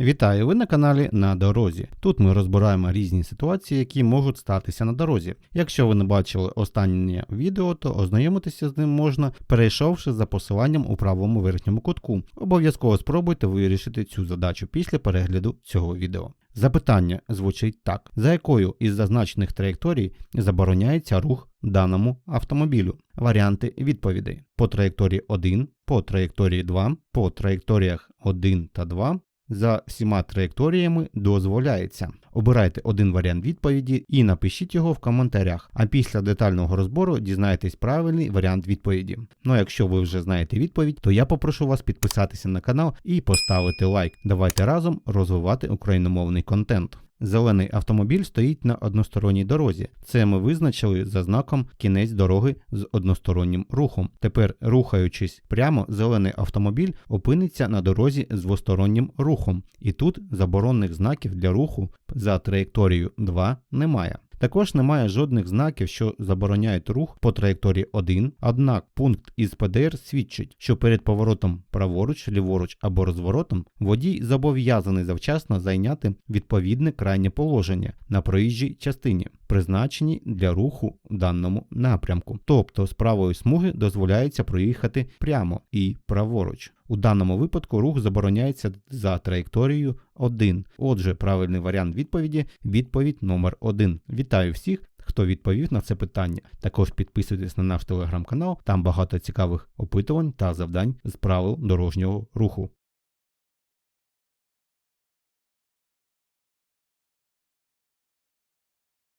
Вітаю! Ви на каналі на дорозі. Тут ми розбираємо різні ситуації, які можуть статися на дорозі. Якщо ви не бачили останнє відео, то ознайомитися з ним можна, перейшовши за посиланням у правому верхньому кутку. Обов'язково спробуйте вирішити цю задачу після перегляду цього відео. Запитання звучить так: за якою із зазначених траєкторій забороняється рух даному автомобілю? Варіанти відповідей: по траєкторії 1, по траєкторії 2, по траєкторіях 1 та 2. За всіма траєкторіями дозволяється. Обирайте один варіант відповіді і напишіть його в коментарях. А після детального розбору дізнайтесь правильний варіант відповіді. Ну а якщо ви вже знаєте відповідь, то я попрошу вас підписатися на канал і поставити лайк. Давайте разом розвивати україномовний контент. Зелений автомобіль стоїть на односторонній дорозі. Це ми визначили за знаком кінець дороги з одностороннім рухом. Тепер, рухаючись прямо, зелений автомобіль опиниться на дорозі з двостороннім рухом, і тут заборонних знаків для руху за траєкторією 2 немає. Також немає жодних знаків, що забороняють рух по траєкторії 1, однак пункт із ПДР свідчить, що перед поворотом праворуч, ліворуч або розворотом водій зобов'язаний завчасно зайняти відповідне крайнє положення на проїжджій частині, призначеній для руху в даному напрямку. Тобто з правої смуги дозволяється проїхати прямо і праворуч. У даному випадку рух забороняється за траєкторією 1. Отже, правильний варіант відповіді відповідь номер 1. Вітаю всіх, хто відповів на це питання. Також підписуйтесь на наш телеграм-канал, там багато цікавих опитувань та завдань з правил дорожнього руху.